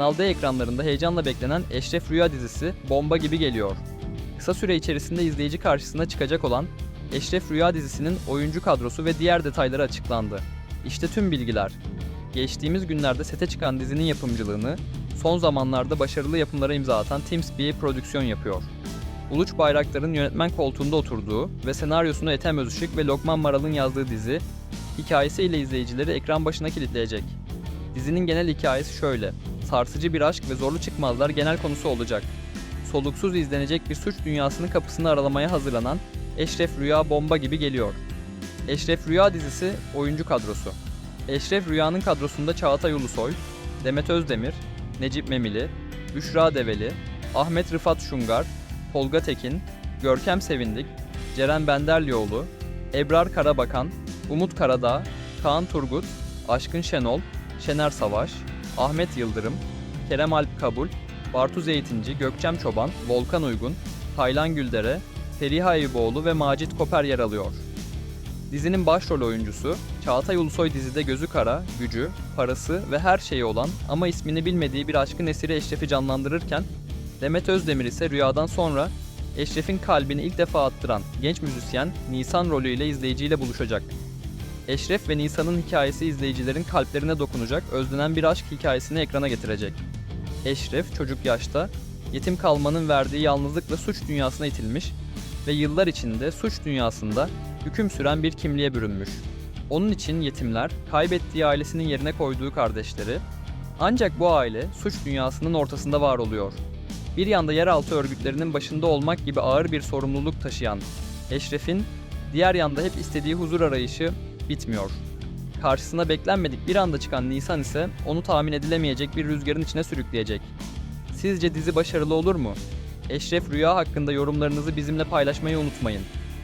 ABD ekranlarında heyecanla beklenen Eşref Rüya dizisi bomba gibi geliyor. Kısa süre içerisinde izleyici karşısına çıkacak olan Eşref Rüya dizisinin oyuncu kadrosu ve diğer detayları açıklandı. İşte tüm bilgiler. Geçtiğimiz günlerde sete çıkan dizinin yapımcılığını son zamanlarda başarılı yapımlara imza atan TeamSpeak'e prodüksiyon yapıyor. Uluç Bayraktar'ın yönetmen koltuğunda oturduğu ve senaryosunu Ethem Özışık ve Lokman Maral'ın yazdığı dizi, hikayesiyle izleyicileri ekran başına kilitleyecek. Dizinin genel hikayesi şöyle. Sarsıcı bir aşk ve zorlu çıkmazlar genel konusu olacak. Soluksuz izlenecek bir suç dünyasının kapısını aralamaya hazırlanan Eşref Rüya bomba gibi geliyor. Eşref Rüya dizisi oyuncu kadrosu. Eşref Rüya'nın kadrosunda Çağatay Ulusoy, Demet Özdemir, Necip Memili, Büşra Develi, Ahmet Rıfat Şungar, Tolga Tekin, Görkem Sevindik, Ceren Benderlioğlu, Ebrar Karabakan, Umut Karadağ, Kaan Turgut, Aşkın Şenol, Şener Savaş, Ahmet Yıldırım, Kerem Alp Kabul, Bartu Zeytinci, Gökçem Çoban, Volkan Uygun, Taylan Güldere, Feriha Eyüboğlu ve Macit Koper yer alıyor. Dizinin başrol oyuncusu, Çağatay Ulusoy dizide gözü kara, gücü, parası ve her şeyi olan ama ismini bilmediği bir aşkın esiri Eşref'i canlandırırken, Demet Özdemir ise rüyadan sonra Eşref'in kalbini ilk defa attıran genç müzisyen Nisan rolüyle izleyiciyle buluşacak. Eşref ve Nisan'ın hikayesi izleyicilerin kalplerine dokunacak, özlenen bir aşk hikayesini ekrana getirecek. Eşref çocuk yaşta yetim kalmanın verdiği yalnızlıkla suç dünyasına itilmiş ve yıllar içinde suç dünyasında hüküm süren bir kimliğe bürünmüş. Onun için yetimler, kaybettiği ailesinin yerine koyduğu kardeşleri, ancak bu aile suç dünyasının ortasında var oluyor. Bir yanda yeraltı örgütlerinin başında olmak gibi ağır bir sorumluluk taşıyan Eşref'in, diğer yanda hep istediği huzur arayışı bitmiyor. Karşısına beklenmedik bir anda çıkan Nisan ise onu tahmin edilemeyecek bir rüzgarın içine sürükleyecek. Sizce dizi başarılı olur mu? Eşref Rüya hakkında yorumlarınızı bizimle paylaşmayı unutmayın.